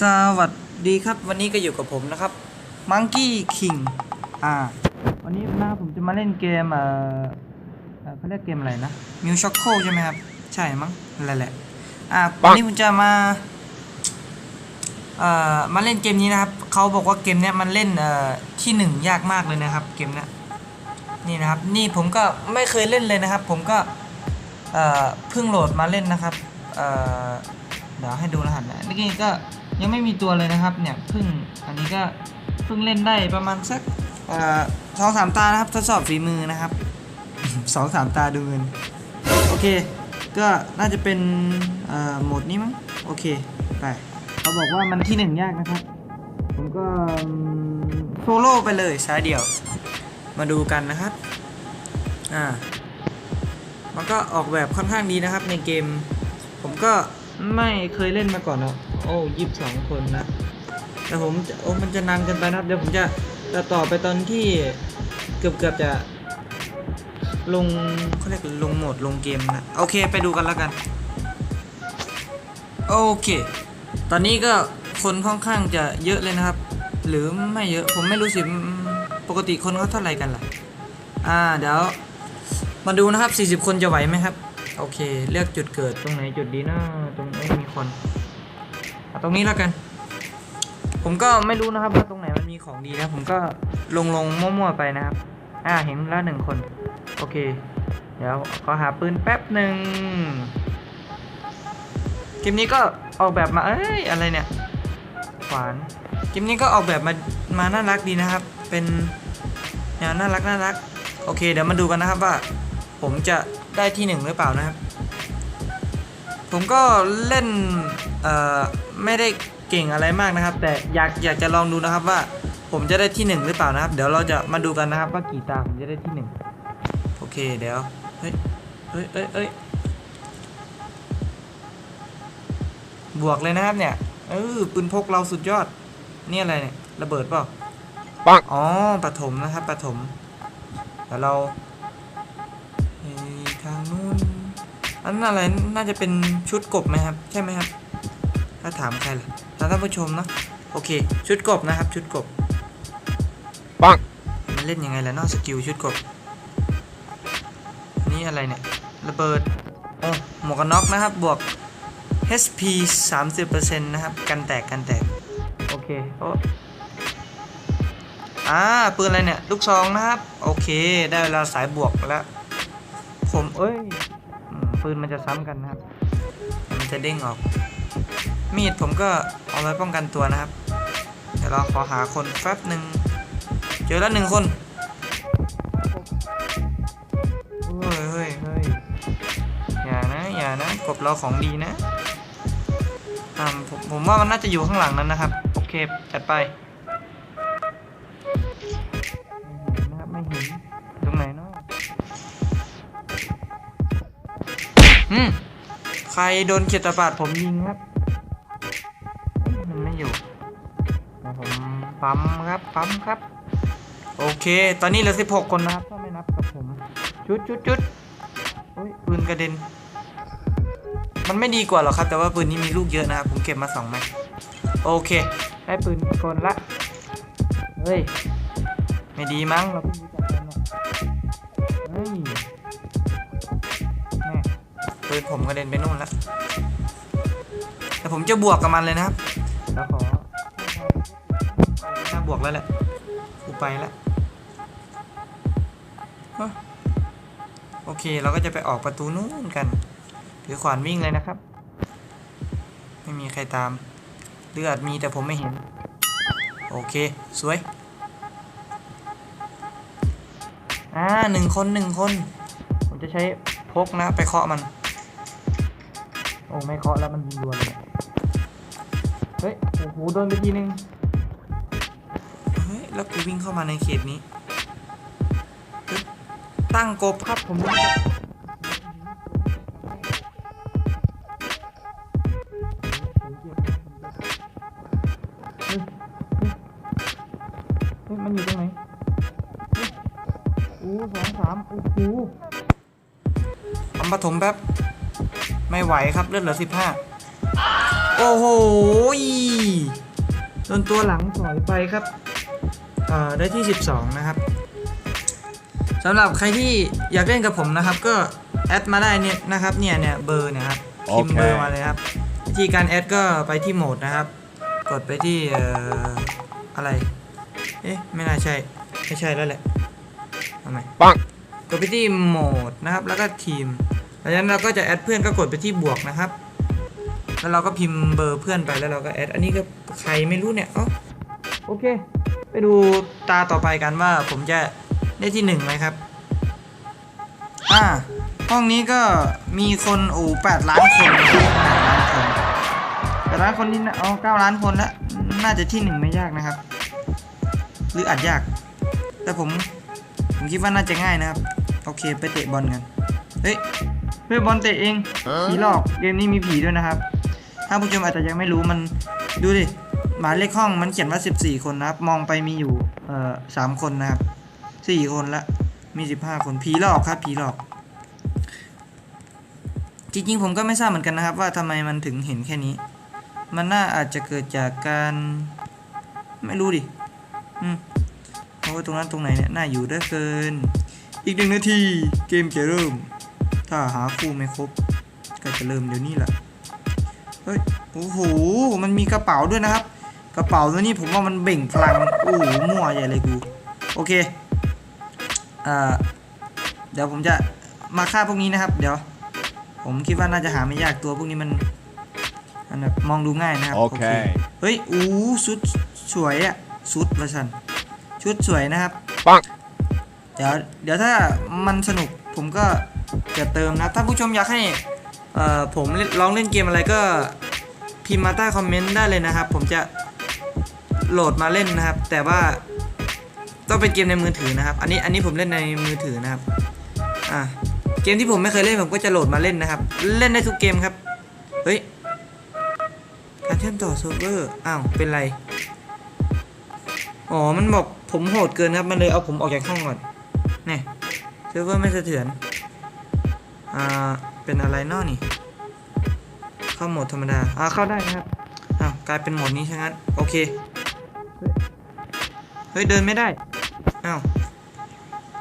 สวัสดีครับ วันนี้ก็อยู่กับผมนะครับ Monkey King อ่า วันนี้นะผมจะมาเล่นเกมเอ่อเออเขาเรียกเกมอะไรนะมิวช็อกโคใช่ไหมครับ ใช่มั้งนั่นแหละ อ่าวันนี้ผมจะมาเอ่อมาเล่นเกมนี้นะครับเขาบอกว่าเกมเนี้ยมันเล่นเอ่อที่หนึ่งยากมากเลยนะครับ เกมเนี้ยนี่นะครับ นี่ผมก็ไม่เคยเล่นเลยนะครับ ผมก็เอ่อเพิ่งโหลดมาเล่นนะครับเอ่อเดี๋ยวให้ดูรหัสนะนี่ก็ ยังไม่มีตัวเลยนะครับเนี่ยเพิ่งอันนี้ก็เพิ่งเล่นได้ประมาณสักเอ่อสองสามตานะครับทดสอบฝีมือนะครับสองสามตาดูเงินโอเค ก็น่าจะเป็นเอ่อโหมดนี้มั้งโอเคไปเขาบอกว่ามันที่หนึ่งยากนะครับ ผมก็โซโล่ไปเลยสายเดี่ยว มาดูกันนะครับอ่ามันก็ออกแบบค่อนข้างดีนะครับในเกม ผมก็ไม่เคยเล่นมาก่อนนะโอ้ยี่สิบสองคนนะ แต่ผมโอ้มันจะนานเกินไปนะครับ เดี๋ยวผมจะจะต่อไปตอนที่เกือบเกือบจะลงเขาเรียกลงโหมดลงเกมนะ โอเคไปดูกันแล้วกัน โอเค ตอนนี้ก็คนค่อนข้างจะเยอะเลยนะครับ หรือไม่เยอะผมไม่รู้สิปกติคนเขาเท่าไหร่กันล่ะ อ่าเดี๋ยวมาดูนะครับ 40 คนจะไหวไหมครับ โอเค เลือกจุดเกิดตรงไหนจุดดีนะตรงนี้มีคน เอาตรงนี้แล้วกัน ผมก็ไม่รู้นะครับว่าตรงไหนมันมีของดีนะ ผมก็ลงลงมั่วๆไปนะครับ อ่าเห็นแล้วหนึ่งคน โอเค เดี๋ยวก็หาปืนแป๊บหนึ่งเกมนี้ก็ออกแบบมา เอ้ย อะไรเนี่ย ขวาน เกมนี้ก็ออกแบบมา มาน่ารักดีนะครับ เป็นแนวน่ารักน่ารัก โอเค เดี๋ยวมาดูกันนะครับว่า ผมจะได้ที่หนึ่งหรือเปล่านะครับ ผมก็เล่น เอ่อไม่ได้เก่งอะไรมากนะครับ แต่อยากอยากจะลองดูนะครับว่าผมจะได้ที่หนึ่งหรือเปล่านะครับ เดี๋ยวเราจะมาดูกันนะครับว่ากี่ตาผมจะได้ที่หนึ่งโอเคเดี๋ยวเฮ้ยเฮ้ยเอ้ยเอ้ยบวกเลยนะครับเนี่ยเออปืนพกเราสุดยอด นี่อะไรเนี่ยระเบิดเปล่าปังอ๋อปฐมนะครับปฐมเดี๋ยวเราเอ้ยทางนู้นอันนั้นอะไรน่าจะเป็นชุดกบไหมครับ ใช่ไหมครับ ถ้าถามใครล่ะถ้าท่านผู้ชมเนอะโอเค ชุดกบนะครับ ชุดกบปังมันเล่นยังไงล่ะเนอกสกิลชุดกบ นี่อะไรเนี่ย ระเบิดโอ้หมวกกันน็อกนะครับ บวก HP 30%นะครับ กันแตกกันแตก โอเคโอ้อ่าปืนอะไรเนี่ย ลูกซองนะครับ โอเค ได้เวลาสายบวกแล้ว ผมเอ้ยอืมปืนมันจะซ้ำกันนะครับ มันจะเด้งออก มีดผมก็เอาไว้ป้องกันตัวนะครับ เดี๋ยวเราขอหาคนแป๊บหนึ่งเจอแล้วหนึ่งคนเฮ้ยเฮ้ยเฮ้ยอย่านะอย่านะกบเราของดีนะอ่าผมผมว่ามันน่าจะอยู่ข้างหลังนั้นนะครับ โอเคจัดไปไม่เห็นนะไม่เห็นตรงไหนเนาะอืมใครโดนเขียตะปาดผมยิงครับ ปั๊มครับปั๊มครับ โอเค ตอนนี้เหลือ16คนนะครับถ้าไม่นับกับผมจุดจุดจุดโอ้ยปืนกระเด็น มันไม่ดีกว่าหรอกครับ แต่ว่าปืนนี้มีลูกเยอะนะครับผมเก็บมา2แม็กโอเค ได้ปืนคนละเฮ้ยไม่ดีมั้งเราเพิ่งรู้จักกันเลยเฮ้ยแม่ปืนผมกระเด็นไปนู่นแล้วแต่ผมจะบวกกับมันเลยนะครับ บวกแล้วแหละกูไปแล้วโอเค เราก็จะไปออกประตูนู้นกัน ถือขวานวิ่งเลยนะครับ ไม่มีใครตาม เลือดมีแต่ผมไม่เห็น โอเค สวย อ่าหนึ่งคนหนึ่งคน ผมจะใช้พกนะ ไปเคาะมัน โอ้ ไม่เคาะแล้วมันยิงดวนเลย เฮ้ย โอ้โห โดนไปทีนึง แล้วกูวิ่งเข้ามาในเขตนี้เฮ้ยตั้งกบครับผมรู้เฮ้ยเฮ้ยเฮ้ยมันอยู่ตรงไหนเฮ้ยโอ้สองสามโอ้โหทำปฐมแป๊บ ไม่ไหวครับเลือดเหลือสิบห้าโอ้โหโดนตัวหลังถอยไปครับ เอ่อได้ที่ 12 นะครับสำหรับใครที่อยากเล่นกับผมนะครับ ก็แอดมาได้เนี่ยนะครับเนี่ยเนี่ยเบอร์เนะครับพิมพ์โอเคเบอร์มาเลยครับวิธีการแอดก็ไปที่โหมดนะครับ กดไปที่เอ่ออะไรเอ๊ะไม่น่าใช่ไม่ใช่แล้วแหละทำไมปังกดไปที่โหมดนะครับ แล้วก็ทีมหลังจากนั้นเราก็จะแอดเพื่อนก็กดไปที่บวกนะครับ แล้วเราก็พิมพ์เบอร์เพื่อนไปแล้วเราก็แอดอันนี้ก็ใครไม่รู้เนี่ยเอ้าโอเค ไปดูตาต่อไปกันว่าผมจะได้ที่หนึ่งไหมครับ อ่า ห้องนี้ก็มีคนโอ้แปดล้านคนแปดล้านคนแปดล้านคนนี่เอาเก้าล้านคนแล้ว น่าจะที่หนึ่งไม่ยากนะครับ หรืออาจยาก แต่ผม ผมคิดว่าน่าจะง่ายนะครับ โอเคไปเตะบอลกัน เฮ้ยเพื่อบอลเตะเองผีหลอก เกมนี้มีผีด้วยนะครับ ถ้าผู้ชมอาจจะยังไม่รู้มัน ดูดิ หมายเลขห้องมันเขียนว่า 14 คนนะครับ มองไปมีอยู่เอ่อสามคนนะครับ4คนละมี 15 คนผีหลอกครับผีหลอก จริงๆผมก็ไม่ทราบเหมือนกันนะครับ ว่าทำไมมันถึงเห็นแค่นี้ มันน่าอาจจะเกิดจากการไม่รู้ดิอืมเพราะว่าตรงนั้นตรงไหนเนี่ยน่าอยู่ได้เกิน อีกหนึ่งนาทีเกมจะเริ่ม ถ้าหาคู่ไม่ครบ ก็จะเริ่มเดี๋ยวนี้แหละเฮ้ยโอ้โหมันมีกระเป๋าด้วยนะครับ กระเป๋าตัวนี้ผมว่ามันเบ่งพลังโอ้โหมั่วใหญ่เลยกู โอเคอ่าเดี๋ยวผมจะมาฆ่าพวกนี้นะครับ เดี๋ยว ผมคิดว่าน่าจะหาไม่ยากตัวพวกนี้มันมันแบบมองดูง่ายนะครับ โอเค เฮ้ยอู้ชุดสวยอะชุดประชันชุดสวยนะครับปังเดี๋ยวเดี๋ยวถ้ามันสนุกผมก็จะเติมนะถ้าผู้ชมอยากให้เอ่อผมเล่นลองเล่นเกมอะไรก็พิมพ์มาใต้คอมเมนต์ได้เลยนะครับ ผมจะ โหลดมาเล่นนะครับ แต่ว่าต้องเป็นเกมในมือถือนะครับ อันนี้อันนี้ผมเล่นในมือถือนะครับอะเกมที่ผมไม่เคยเล่นผมก็จะโหลดมาเล่นนะครับ เล่นได้ทุกเกมครับเฮ้ยการเชื่อมต่อเซิร์ฟเวอร์อ้าวเป็นไรอ๋อมันบอกผมโหดเกินครับมันเลยเอาผมออกจากห้องก่อนนี่เซิร์ฟเวอร์ไม่สะเทือนอ่าเป็นอะไรนอนี่เข้าโหมดธรรมดาอ่าเข้าได้นะครับอ้าวกลายเป็นโหมดนี้ใช่งั้นโอเค ฮ้ยเดินไม่ได้อ้าว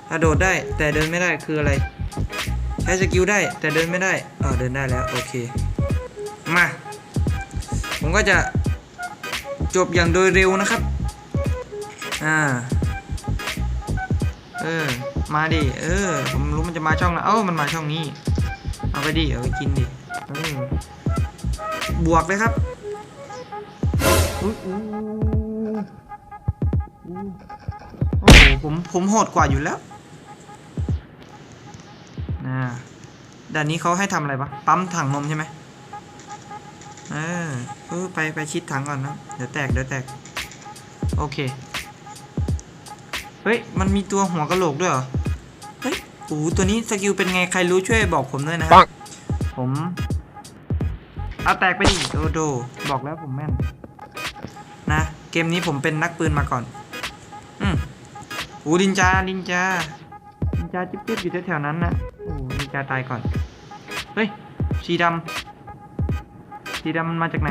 กระโดดได้แต่เดินไม่ได้คืออะไรใช้สกิลได้แต่เดินไม่ได้อ๋อเดินได้แล้วโอเคมาผมก็จะจบอย่างโดยเร็วนะครับอ่าเออมาดิเออผมรู้มันจะมาช่องแล้วเอ้ามันมาช่องนี้เอาไปดิเอาไปกินดิบวกเลยครับอุ๊ยอู้อู้ โอ้โหผมผมโหดกว่าอยู่แล้วนะด่านนี้เขาให้ทำอะไรปะปั๊มถังนมใช่ไหมเออเออไปไปชิดถังก่อนนะ เดี๋ยวแตกเดี๋ยวแตก โอเค เฮ้ย มันมีตัวหัวกะโหลกด้วยเหรอ เฮ้ยโอ้โหตัวนี้สกิลเป็นไงใครรู้ช่วยบอกผมด้วยนะคปัรับงผมเอาแตกไปดิโดโด บอกแล้วผมแม่น นะ เกมนี้ผมเป็นนักปืนมาก่อนอืมโอ้ดินจาดินจาดินจาจิ๊บจิ๊บอยู่แถวๆนั้นนะโอ้ดินจาตายก่อน เฮ้ย สีดำสีดำมันมาจากไหน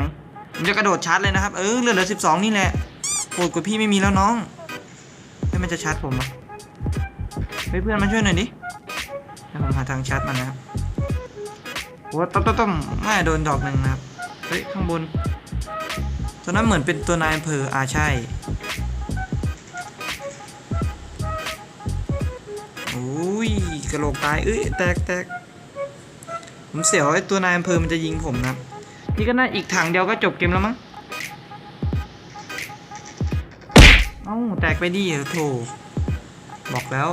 ผมจะกระโดดชาร์จเลยนะครับ เออเหลือเหลือสิบสองนี่แหละโหดกว่าพี่ไม่มีแล้วน้องให้มันจะชาร์จผมเหรอเฮ้ยเพื่อนมาช่วยหน่อยดิให้ผมหาทางชาร์จมันนะครับโอ้ต้มต้มต้มไม่โดนดอกหนึ่งนะครับ เฮ้ยข้างบนตัวนั้นเหมือนเป็นตัวนายอำเภออาใช่ ยกระโหลกตายเอ้ยแตกแตกผมเสียวไอ้ตัวนายอำเภอมันจะยิงผมนะนี่ก็น่าอีกถังเดียวก็จบเกมแล้วมั้งเอ้าแตกไปดิโถบอกแล้ว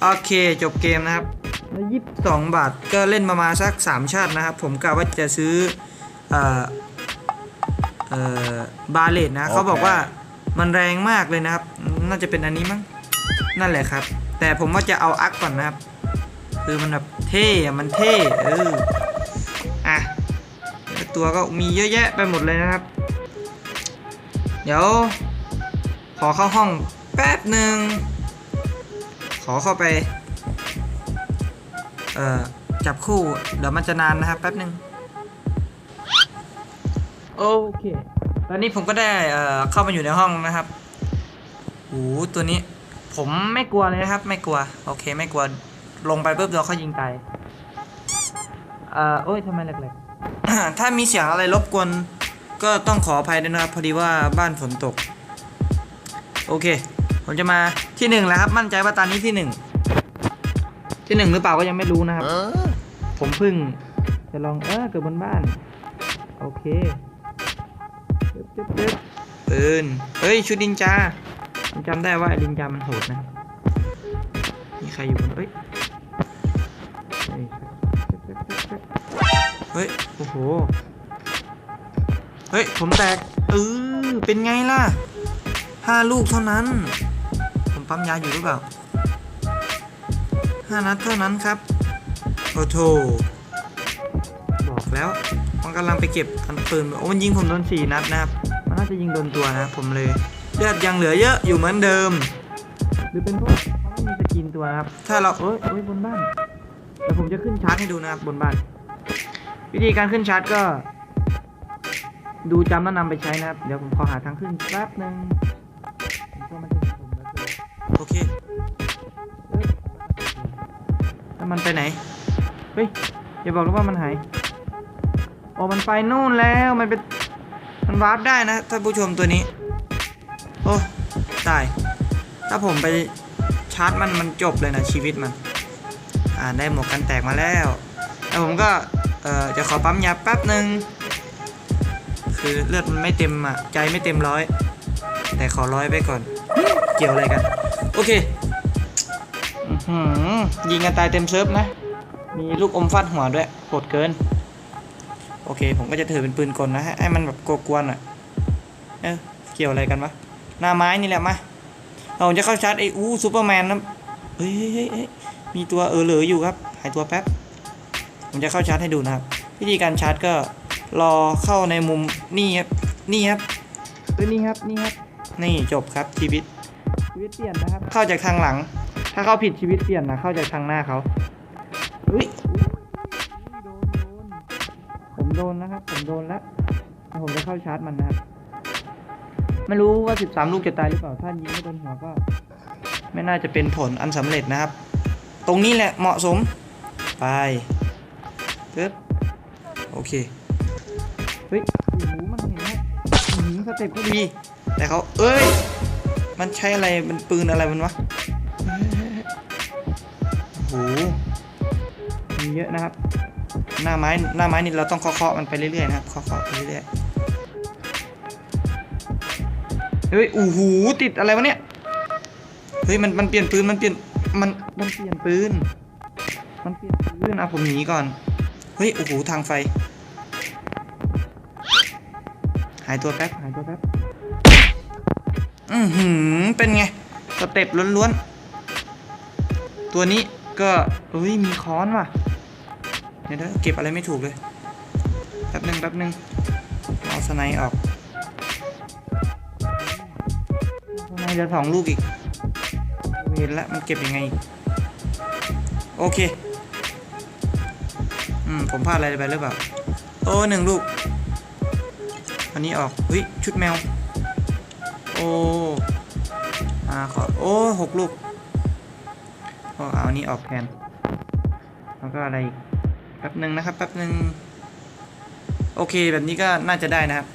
โอเคจบเกมนะครับแล้วยี่สิบสองบาทก็เล่นประมาณสักสามชาตินะครับ ผมกะว่าจะซื้อเอ่อเอ่อบาเลตนะโอเคเขาบอกว่ามันแรงมากเลยนะครับ น่าจะเป็นอันนี้มั้ง นั่นแหละครับ แต่ผมว่าจะเอาอักก่อนนะครับ คือมันแบบเท่มันเท่เอออะตัวก็มีเยอะแยะไปหมดเลยนะครับ เดี๋ยว ขอเข้าห้องแป๊บหนึ่งขอเข้าไป เอ่อ จับคู่ เดี๋ยวมันจะนานนะครับ แป๊บหนึ่งโอเค ตอนนี้ผมก็ได้ เอ่อ เข้ามาอยู่ในห้องนะครับโอ้ตัวนี้ ผมไม่กลัวเลยนะครับ ไม่กลัว โอเค ไม่กลัว ลงไปปุ๊บเดี๋ยวเขายิงตายเอ่อโอ้ยทำไมแหลกๆ ถ้ามีเสียงอะไรรบกวน ก็ต้องขออภัยด้วยนะครับ พอดีว่าบ้านฝนตก โอเค ผมจะมาที่หนึ่งแล้วครับ มั่นใจว่าตอนนี้ที่หนึ่ง ที่หนึ่งหรือเปล่าก็ยังไม่รู้นะครับ ผมเพิ่งจะลอง เออเกิดบนบ้าน โอเคปืนเฮ้ย ชุดดินจา ผมจำได้ว่าไอ้ดินจามันโหดนะ มีใครอยู่บนเอ้ยเฮ้ย เฮ้ย โอ้โห เฮ้ย ผมแตกเออเป็นไงล่ะห้าลูกเท่านั้น ผมปั๊มยาอยู่หรือเปล่าห้านัดเท่านั้นครับ โอ้โถบอกแล้วมันกำลังไปเก็บอันปืนโอ้มันยิงผมโดนสี่นัดนะครับ มันน่าจะยิงโดนตัวนะ ผมเลย เลือดยังเหลือเยอะอยู่เหมือนเดิม หรือเป็นเพราะเขาไม่มีสกินตัวนะครับ ถ้าเราเอ้ยเอ้ยบนบ้านเดี๋ยวผมจะขึ้นชาร์จให้ดูนะครับบนบ้าน วิธีการขึ้นชาร์จก็ ดูจำแล้วนำไปใช้นะครับ เดี๋ยวผมขอหาทางขึ้นแป๊บหนึ่งผมว่ามันจะเห็นผมแล้วคือโอเคเอ้ยแล้วมันไปไหน เฮ้ยอย่าบอกนะว่ามันหายโอ้มันไปนู่นแล้วมันเป็นมันวาร์ปได้นะท่านผู้ชมตัวนี้ โอ้ตาย ถ้าผมไปชาร์จมันมันจบเลยนะชีวิตมัน อ่าได้หมวกกันแตกมาแล้วแล้วผมก็เอ่อจะขอปั๊มยาแป๊บหนึ่งคือเลือดมันไม่เต็มอะใจไม่เต็มร้อย แต่ขอร้อยไปก่อน เกี่ยวอะไรกัน โอเคอยิงกันตายเต็มเซิร์ฟนะ มีลูกอมฟาดหัวด้วยโหดเกิน โอเค ผมก็จะถือเป็นปืนกลนะฮะให้มันแบบกวนๆอะเออเกี่ยวอะไรกันวะ หน้าไม้นี่แหละมาเราจะเข้าชาร์จไอ้อู้ซูเปอร์แมนนะเฮ้ยเฮ้ยเฮ้ยเฮ้ยมีตัวเออเหลืออยู่ครับ หายตัวแป๊บ ผมจะเข้าชาร์จให้ดูนะครับ วิธีการชาร์จก็รอเข้าในมุมนี่ครับ นี่ครับเออนี่ครับ นี่ครับ นี่จบครับชีวิต ชีวิตเปลี่ยนนะครับ เข้าจากทางหลัง ถ้าเข้าผิดชีวิตเปลี่ยนนะ เข้าจากทางหน้าเขาเฮ้ยโดนโดนผมโดนนะครับ ผมโดนแล้วแล้ว ผมจะเข้าชาร์จมันนะครับ ไม่รู้ว่า 13 ลูกจะตายหรือเปล่า ถ้ายิงไม่โดนหัวก็ ไม่น่าจะเป็นผลอันสำเร็จนะครับ ตรงนี้แหละเหมาะสม ไปปึ๊บโอเค เฮ้ยโอ้โหมันเห็นไหมหือสเต็ปก็ดี แต่เขาเอ้ย มันใช้อะไร มันปืนอะไรมันวะโอ้โหมีเยอะนะครับ หน้าไม้ หน้าไม้นี่เราต้องเคาะๆมันไปเรื่อยๆนะครับ เคาะๆไปเรื่อยๆ ฮ้ยโอ้โหติดอะไรวะเนี่ยเฮ้ยมันมันเปลี่ยนปืนมันเปลี่ยนมันมันเปลี่ยนปืนมันเปลี่ยนปืนอะผมหนีก่อนเฮ้ยโอ้โหทางไฟ หายตัวแป๊บหายตัวแป๊บอือหือเป็นไงสเต็ปล้วนๆตัวนี้ก็เฮ้ยมีค้อนว่ะเดี๋ยวเก็บอะไรไม่ถูกเลยแป๊บหนึ่งแป๊บหนึ่งเอาสไนด์ออก สไนด์เหลือสองลูกอีกเห็นแล้วมันเก็บยังไง โอเค อืม ผมพลาดอะไรไปหรือเปล่า โอ้หนึ่งลูก อันนี้ออกเฮ้ยชุดแมว โอ้อาขอ โอ้หกลูกโอ้เอาอันนี้ออกแทน แล้วก็อะไรอีกแป๊บหนึ่งนะครับ แป๊บหนึ่งโอเคแบบนี้ก็น่าจะได้นะครับ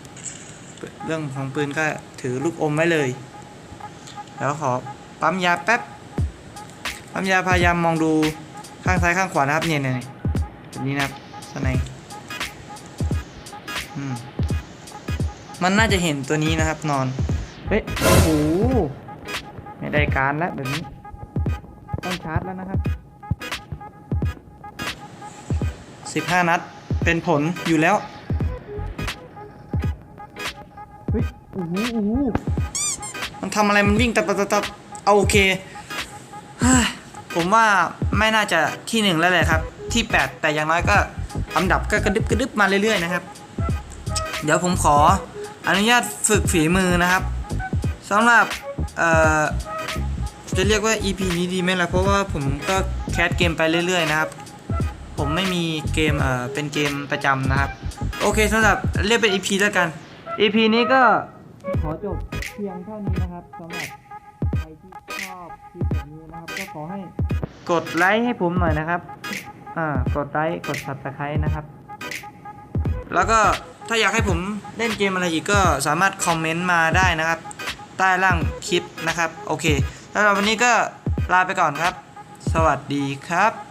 เรื่องของปืนก็ถือลูกอมไว้เลย แล้วขอปั๊มยาแป๊บ ปั๊มยาพยายามมองดูข้างซ้ายข้างขวานะครับเนี่ยเนี่ยแบบนี้นะครับสไนด์อืมมันน่าจะเห็นตัวนี้นะครับนอน เฮ้ย โอ้โห ไม่ได้การแล้วแบบนี้ ต้องชาร์จแล้วนะครับ15นัด เป็นผลอยู่แล้ว เฮ้ย โอ้โห มันทำอะไรมันวิ่งตับตับตับเอาโอเคผมว่าไม่น่าจะที่หนึ่งแล้วแหละครับ ที่ 8 แต่อย่างน้อยก็อันดับก็กระดึบกระดึบมาเรื่อยๆนะครับ เดี๋ยวผมขออนุญาตฝึกฝีมือนะครับสำหรับจะเรียกว่า EP นี้ดีไหมล่ะเพราะว่าผมก็แคสเกมไปเรื่อยๆนะครับ ผมไม่มีเกมเอ่อเป็นเกมประจำนะครับ โอเคสำหรับเรียกเป็น EP แล้วกัน EP นี้ก็ขอจบ พียงเท่านี้นะครับสำหรับใครที่ชอบคลิปแบบนี้นะครับ ก็ขอให้กดไลค์ให้ผมหน่อยนะครับอ่ากดไลค์กด subscribe นะครับ แล้วก็ถ้าอยากให้ผมเล่นเกมอะไรอีกก็สามารถคอมเมนต์มาได้นะครับ ใต้ล่างคลิปนะครับ โอเคสำหรับวันนี้ก็ลาไปก่อนครับ สวัสดีครับ